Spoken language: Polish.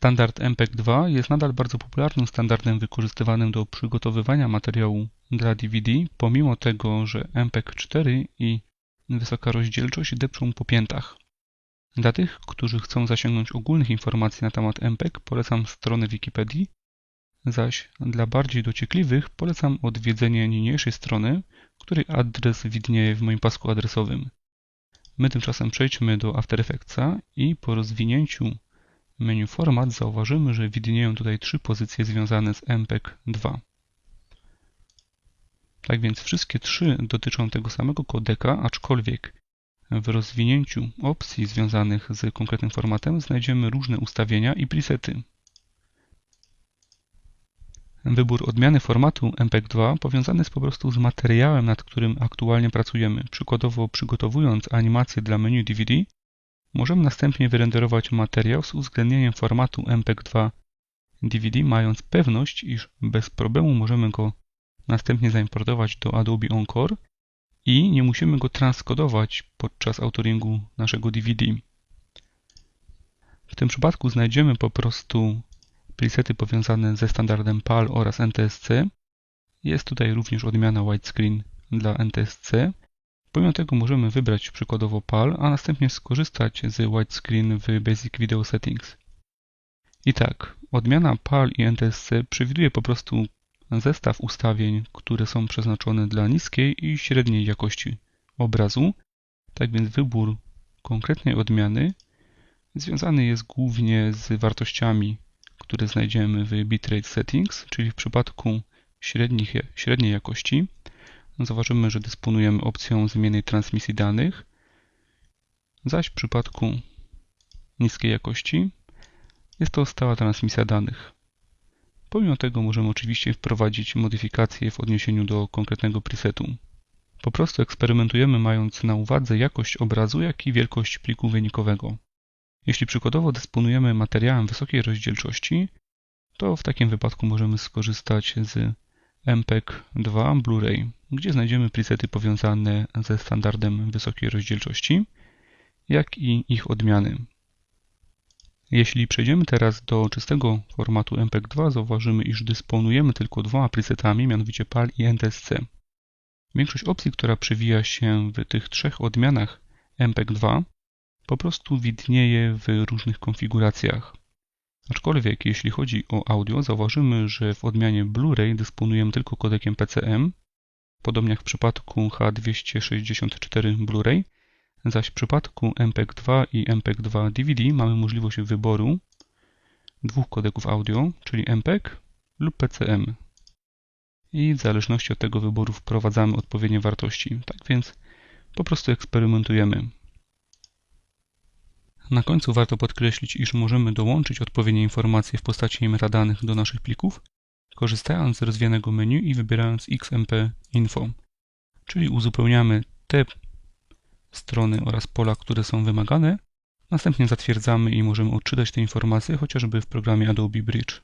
Standard MPEG-2 jest nadal bardzo popularnym standardem wykorzystywanym do przygotowywania materiału dla DVD, pomimo tego, że MPEG-4 i wysoka rozdzielczość depczą po piętach. Dla tych, którzy chcą zasięgnąć ogólnych informacji na temat MPEG, polecam stronę Wikipedii, zaś dla bardziej dociekliwych polecam odwiedzenie niniejszej strony, której adres widnieje w moim pasku adresowym. My tymczasem przejdźmy do After Effectsa i po rozwinięciu menu Format zauważymy, że widnieją tutaj trzy pozycje związane z MPEG 2. Tak więc wszystkie trzy dotyczą tego samego kodeka, aczkolwiek w rozwinięciu opcji związanych z konkretnym formatem znajdziemy różne ustawienia i presety. Wybór odmiany formatu MPEG-2 powiązany jest po prostu z materiałem, nad którym aktualnie pracujemy. Przykładowo przygotowując animację dla menu DVD, możemy następnie wyrenderować materiał z uwzględnieniem formatu MPEG-2 DVD, mając pewność, iż bez problemu możemy go następnie zaimportować do Adobe Encore i nie musimy go transkodować podczas autoringu naszego DVD. W tym przypadku znajdziemy po prostu presety powiązane ze standardem PAL oraz NTSC. Jest tutaj również odmiana widescreen dla NTSC. Pomimo tego możemy wybrać przykładowo PAL, a następnie skorzystać z widescreen w Basic Video Settings. I tak, odmiana PAL i NTSC przewiduje po prostu zestaw ustawień, które są przeznaczone dla niskiej i średniej jakości obrazu. Tak więc wybór konkretnej odmiany związany jest głównie z wartościami które znajdziemy w bitrate settings, czyli w przypadku średnich, średniej jakości zauważymy, że dysponujemy opcją zmiennej transmisji danych, zaś w przypadku niskiej jakości jest to stała transmisja danych. Pomimo tego możemy oczywiście wprowadzić modyfikacje w odniesieniu do konkretnego presetu. Po prostu eksperymentujemy mając na uwadze jakość obrazu, jak i wielkość pliku wynikowego. Jeśli przykładowo dysponujemy materiałem wysokiej rozdzielczości, to w takim wypadku możemy skorzystać z MPEG 2 Blu-ray, gdzie znajdziemy presety powiązane ze standardem wysokiej rozdzielczości, jak i ich odmiany. Jeśli przejdziemy teraz do czystego formatu MPEG 2, zauważymy, iż dysponujemy tylko dwoma presetami, mianowicie PAL i NTSC. Większość opcji, która przewija się w tych trzech odmianach MPEG 2 po prostu widnieje w różnych konfiguracjach. Aczkolwiek jeśli chodzi o audio, zauważymy, że w odmianie Blu-ray dysponujemy tylko kodekiem PCM, podobnie jak w przypadku H264 Blu-ray, zaś w przypadku MPEG-2 i MPEG-2 DVD mamy możliwość wyboru dwóch kodeków audio, czyli MPEG lub PCM. I w zależności od tego wyboru wprowadzamy odpowiednie wartości. Tak więc po prostu eksperymentujemy. Na końcu warto podkreślić, iż możemy dołączyć odpowiednie informacje w postaci metadanych do naszych plików, korzystając z rozwijanego menu i wybierając XMP Info, czyli uzupełniamy te strony oraz pola, które są wymagane, następnie zatwierdzamy i możemy odczytać te informacje chociażby w programie Adobe Bridge.